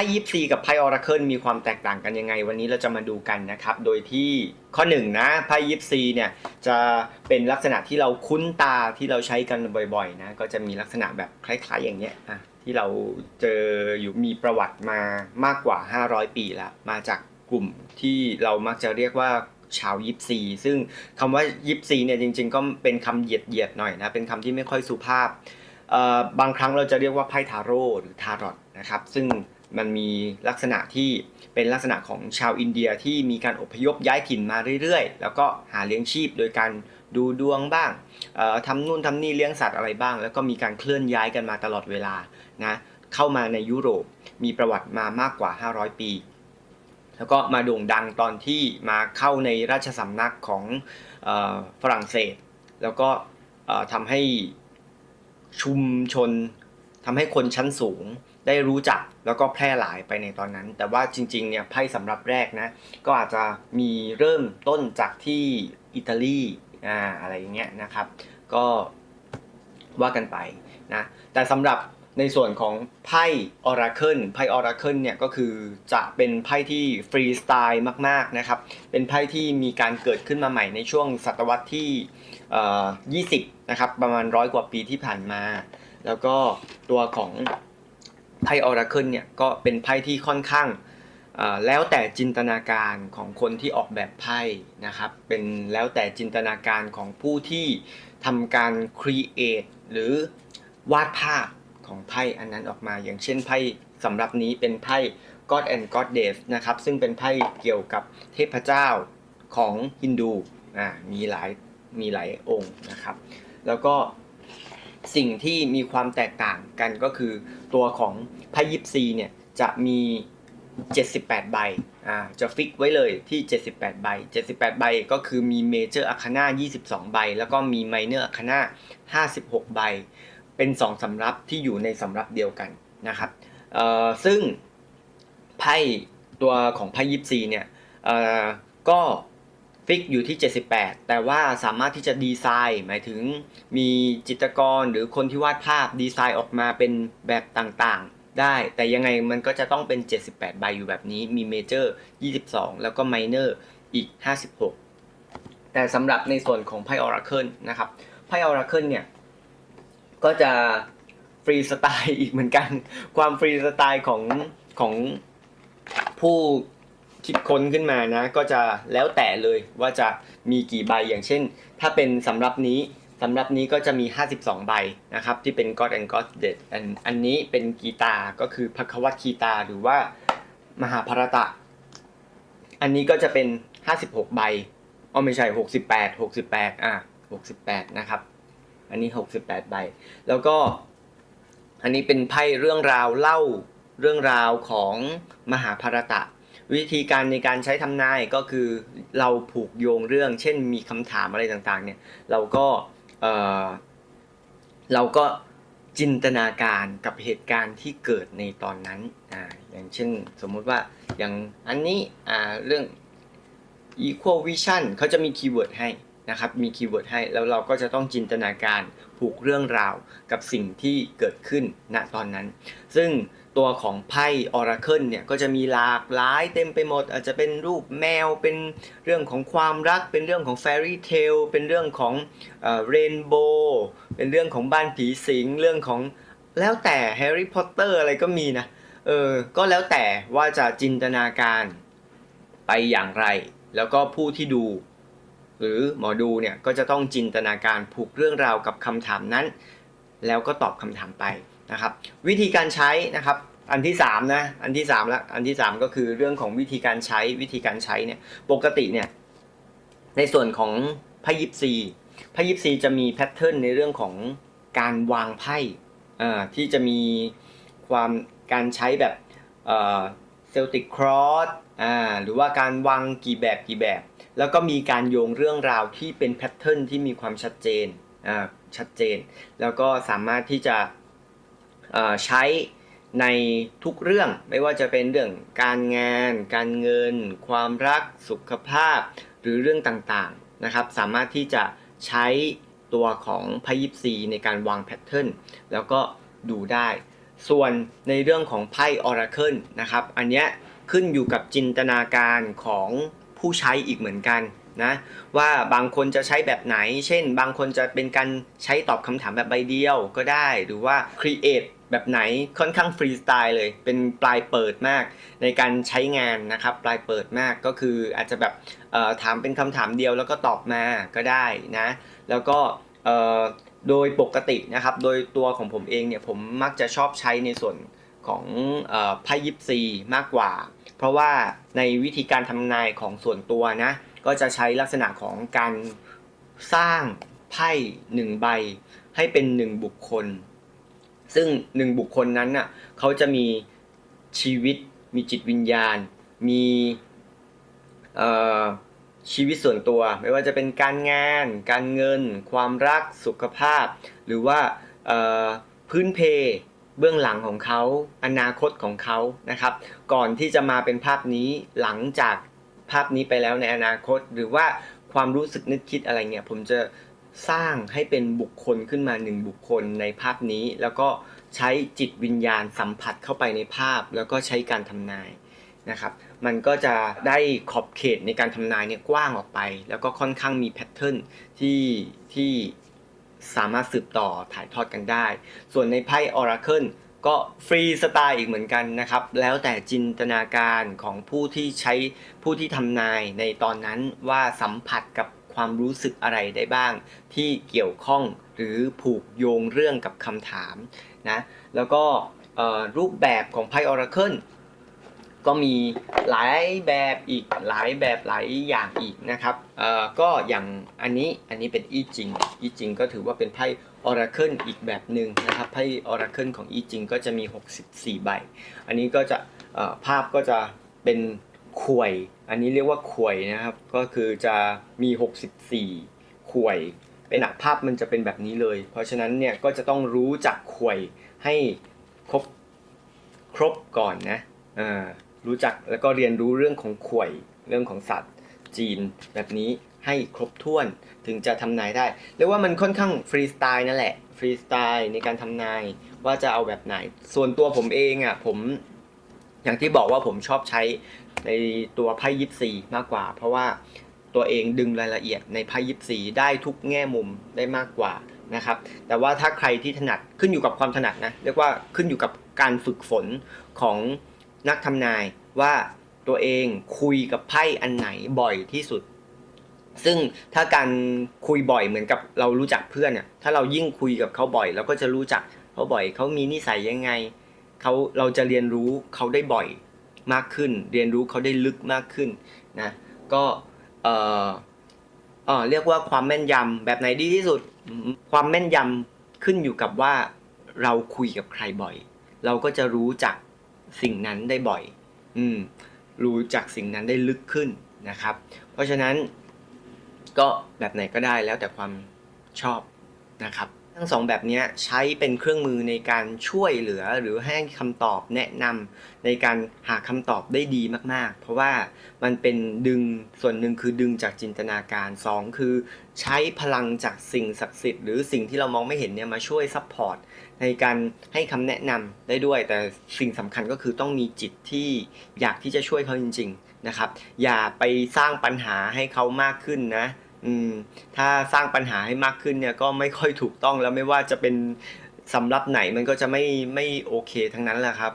พ่ยิปซีกับไพ่ออราเคิลมีความแตกต่างกันยังไง วันนี้เราจะมาดูกันนะครับ โดยที่ข้อหนึ่งนะไพ่ยิปซีเนี่ยจะเป็นลักษณะที่เราคุ้นตาที่เราใช้กันบ่อยๆนะก็จะมีลักษณะแบบคล้ายๆ อย่างเนี้ยอะที่เราเจออยู่มีประวัติมามากกว่า 500 ปีแล้วมาจากกลุ่มที่เรามักจะเรียกว่าชาวยิปซี ซึ่งคำว่ายิปซีเนี่ยจริง ๆ ก็เป็นคำเหยียดๆหน่อยนะเป็นคำที่ไม่ค่อยสุภาพบางครั้งเราจะเรียกว่าไพ่ทาโร่หรือทารอตนะครับซึ่ง มันมีลักษณะที่เป็นลักษณะของชาวอินเดียที่มีการอพยพย้ายถิ่นมาเรื่อยๆ แล้วก็หาเลี้ยงชีพโดยการดูดวงบ้างทำนู่นทำนี่เลี้ยงสัตว์อะไรบ้าง แล้วก็มีการเคลื่อนย้ายกันมาตลอดเวลานะเข้ามาในยุโรปมีประวัติมามากกว่า 500 ปี แล้วก็มาโด่งดังตอนที่มาเข้าในราชสำนักของออฝรั่งเศส แล้วก็ทำให้ชุมชนทำให้คนชั้นสูง ได้รู้จักแล้วก็แพร่หลายไปในตอนนั้น แต่ว่าจริงๆเนี่ยไพ่สำหรับแรกนะก็อาจจะมีเริ่มต้นจากที่อิตาลีอ่าอะไรอย่างเงี้ยนะครับ ก็ว่ากันไปนะแต่สำหรับในส่วนของไพ่ออราเคิลไพ่ออราเคิลเนี่ยก็คือจะเป็นไพ่ที่ฟรีสไตล์มากๆนะครับ เป็นไพ่ที่มีการเกิดขึ้นมาใหม่ในช่วงศตวรรษที่ 20 นะครับ ประมาณร้อยกว่าปีที่ผ่านมา แล้วก็ตัวของ ไพ่ออราเคิลเนี่ยก็เป็นไพ่ที่ค่อนข้างแล้วแต่จินตนาการของคนที่ออกแบบไพ่นะครับเป็นแล้วแต่จินตนาการของผู้ที่ทำการ create หรือวาดภาพของไพ่อันนั้นออกมา อย่างเช่นไพ่สำหรับนี้เป็นไพ่ God and Goddess นะครับซึ่งเป็นไพ่เกี่ยวกับเทพเจ้าของฮินดูอ่ามีหลายมีหลายองค์นะครับ แล้วก็ สิ่งที่มีความแตกต่างกันก็คือ ตัวของไพ่ยิปซีเนี่ยจะมี 78 ใบอ่าจะฟิกไว้เลยที่ 78 ใบ 78 ใบก็คือมีเมเจอร์อาคาน่า22 ใบ แล้วก็มีไมเนอร์อาคาน่า56 ใบ เป็น 2สำรับที่อยู่ในสำรับเดียวกันนะครับเอ่อซึ่งไพ่ตัวของไพ่ยิปซีเนี่ยเอ่อก็ ฟิกอยู่ที่ 78 แต่ว่าสามารถที่จะดีไซน์ หมายถึงมีจิตรกรหรือคนที่วาดภาพดีไซน์ออกมาเป็นแบบต่างๆ ได้ แต่ยังไงมันก็จะต้องเป็น 78 ใบอยู่แบบนี้ มีเมเจอร์ 22 แล้วก็ไมเนอร์อีก 56 แต่สำหรับในส่วนของไพ่ออราเคิลนะครับไพ่ออราเคิลเนี่ย ก็จะฟรีสไตล์อีกเหมือนกัน ความฟรีสไตล์ของของผู้ คิดค้นขึ้นมานะ ก็จะแล้วแต่เลยว่าจะมีกี่ใบอย่างเช่น ถ้าเป็นสำรับนี้สำหรับนี้ก็จะมี 52 ใบนะครับ ที่เป็น God and Goddess อันอันนี้เป็นกีตาร์ก็คือพักวัตคีตาหรือว่ามหาภารตะ อันนี้ก็จะเป็น 56 ใบอ๋อไม่ใช่ 68 68 อะ 68 นะครับ อันนี้ 68 ใบ แล้วก็ อันนี้เป็นไพ่เรื่องราวเล่าเรื่องราวของมหาภารตะ วิธีการในการใช้ทำนายก็คือเราผูกโยงเรื่อง เช่นมีคำถามอะไรต่างๆ เนี่ยเราก็เออเราก็จินตนาการกับเหตุการณ์ที่เกิดในตอนนั้นอ่าอย่างเช่นสมมุติว่าอย่างอันนี้อ่าเรื่อง equal vision เขาจะมีคีย์เวิร์ดให้ นะครับมีคีย์เวิร์ดให้แล้วเราก็จะต้องจินตนาการผูกเรื่องราวกับสิ่งที่เกิดขึ้นณตอนนั้น ซึ่งตัวของไพ่ออราเคิลเนี่ยก็จะมีหลากหลายเต็มไปหมด อาจจะเป็นรูปแมวเป็นเรื่องของความรัก เป็นเรื่องของแฟรี่เทลเป็นเรื่องของเรนโบว์เป็นเรื่องของบ้านผีสิงเรื่องของแล้วแต่แฮร์รี่พอตเตอร์อะไรก็มีนะเออก็แล้วแต่ว่าจะจินตนาการไปอย่างไร แล้วก็ผู้ที่ดู หรือหมอดูเนี่ยก็จะต้องจินตนาการผูกเรื่องราวกับคำถามนั้น แล้วก็ตอบคำถามไปนะครับ วิธีการใช้นะครับอันที่3นะอันที่3ล้วอันที่ 3 ก็คือเรื่องของวิธีการใช้วิธีการใช้เนี่ยปกติเนี่ยในส่วนของไพ่ยิปซีไพ่ยิปซีจะมีแพทเทิร์นในเรื่องของการวางไพ่ที่จะมีความการใช้แบบเซลติกครอสหรือว่าการวางกี่แบบกี่แบบ แล้วก็มีการโยงเรื่องราวที่เป็นแพทเทิร์นที่มีความชัดเจนอ่าชัดเจน แล้วก็สามารถที่จะใช้ในทุกเรื่องไม่ว่าจะเป็นเรื่องการงาน การเงิน ความรักสุขภาพ หรือเรื่องต่างๆนะครับ สามารถที่จะใช้ตัวของพยิปซีในการวางแพทเทิร์นแล้วก็ดูได้ ส่วนในเรื่องของไพ่ Oracle นะครับ อันเนี้ยขึ้นอยู่กับจินตนาการของ ผู้ใช้อีกเหมือนกันนะว่าบางคนจะใช้แบบไหน เช่น บางคนจะเป็นการใช้ตอบคำถามแบบใบเดียวก็ได้ หรือว่า Create แบบไหนค่อนข้างฟรีสไตล์เลย เป็นปลายเปิดมาก ในการใช้งานนะครับ ปลายเปิดมากก็คืออาจจะแบบถามเป็นคำถามเดียวแล้วก็ตอบมาก็ได้นะ แล้วก็โดยปกตินะครับ โดยตัวของผมเองเนี่ยผมมักจะชอบใช้ในส่วน ของไพ่ยิปซีมากกว่า เพราะว่าในวิธีการทำนายของส่วนตัวนะ ก็จะใช้ลักษณะของการสร้างไพ่หนึ่งใบให้เป็นหนึ่งบุคคล ซึ่งหนึ่งบุคคลนั้นน่ะเขาจะมีชีวิต มีจิตวิญญาณ มีชีวิตส่วนตัว ไม่ว่าจะเป็นการงาน การเงิน ความรักสุขภาพ หรือว่าพื้นเพ เบื้องหลังของเขา อนาคตของเขานะครับ ก่อนที่จะมาเป็นภาพนี้หลังจากภาพนี้ไปแล้วในอนาคต หรือว่าความรู้สึกนึกคิดอะไรเงี้ยผมจะสร้างให้เป็นบุคคลขึ้นมาหนึ่งบุคคลในภาพนี้ แล้วก็ใช้จิตวิญญาณสัมผัสเข้าไปในภาพ แล้วก็ใช้การทำนายนะครับ มันก็จะได้ขอบเขตในการทำนายเนี่ยกว้างออกไป แล้วก็ค่อนข้างมีแพทเทิร์นที่ที่ สามารถสืบต่อถ่ายทอดกันได้ ส่วนในไพ่ Oracle ก็ฟรีสไตล์อีกเหมือนกันนะครับ แล้วแต่จินตนาการของผู้ที่ใช้ผู้ที่ทำนายในตอนนั้นว่าสัมผัสกับความรู้สึกอะไรได้บ้าง ที่เกี่ยวข้องหรือผูกโยงเรื่องกับคำถามนะแล้วก็รูปแบบของไพ่ Oracle ก็มีหลายแบบอีกหลายแบบหลายอย่างอีกนะครับเอ่อก็อย่างอันนี้อันนี้เป็นอีจิงอีจิงก็ถือว่าเป็นไพ่ Oracle อีกแบบหนึ่งนะครับไพ่ Oracle ของอีจิงก็จะมี 64 ใบ อันนี้ก็จะเอ่อภาพก็จะเป็นขวย อันนี้เรียกว่าขวยนะครับ ก็คือจะมี 64 ขวย เป็นหนักภาพมันจะเป็นแบบนี้เลย เพราะฉะนั้นเนี่ยก็จะต้องรู้จักขวยให้ครบครบก่อนนะอ่า รู้จักแล้วก็เรียนรู้เรื่องของขวยเรื่องของสัตว์ จีนแบบนี้ให้ครบถ้วนถึงจะทำนายได้เรียกว่ามันค่อนข้างฟรีสไตล์นั่นแหละฟรีสไตล์ในการทำนายว่าจะเอาแบบไหน ส่วนตัวผมเองอะผมอย่างที่บอกว่าผมชอบใช้ในตัวไพ่ยิปซีมากกว่า เพราะว่าตัวเองดึงรายละเอียดในไพ่ยิปซีได้ทุกแง่มุมได้มากกว่านะครับ แต่ว่าถ้าใครที่ถนัดขึ้นอยู่กับความถนัดนะเรียกว่าขึ้นอยู่กับการฝึกฝนของ นักทำนายว่าตัวเองคุยกับไพ่อันไหนบ่อยที่สุด ซึ่งถ้าการคุยบ่อยเหมือนกับเรารู้จักเพื่อนเนี่ยถ้าเรายิ่งคุยกับเขาบ่อยเราก็จะรู้จักเขาบ่อยเขามีนิสัยยังไงเขาเราจะเรียนรู้เขาได้บ่อยมากขึ้น เรียนรู้เขาได้ลึกมากขึ้นนะก็เอ่อเออเรียกว่าความแม่นยำแบบไหนดีที่สุด ความแม่นยำขึ้นอยู่กับว่าเราคุยกับใครบ่อย เราก็จะรู้จัก สิ่งนั้นได้บ่อย อืม รู้จักสิ่งนั้นได้ลึกขึ้นนะครับ เพราะฉะนั้นก็แบบไหนก็ได้แล้วแต่ความชอบนะครับ ทั้งสองแบบนี้ใช้เป็นเครื่องมือในการช่วยเหลือหรือให้คำตอบแนะนำในการหาคำตอบได้ดีมากๆ เพราะว่ามันเป็นดึงส่วนหนึ่งคือดึงจากจินตนาการสองคือ ใช้พลังจากสิ่งศักดิ์สิทธิ์หรือสิ่งที่เรามองไม่เห็นเนี่ยมาช่วยซัพพอร์ต ในการให้คำแนะนำได้ด้วย แต่สิ่งสำคัญก็คือต้องมีจิตที่อยากที่จะช่วยเขาจริง ๆนะครับ อย่าไปสร้างปัญหาให้เขามากขึ้นนะอืมถ้าสร้างปัญหาให้มากขึ้นเนี่ยก็ไม่ค่อยถูกต้องแล้วไม่ว่าจะเป็นสำรับไหนมันก็จะไม่ไม่โอเคทั้งนั้นแหละครับ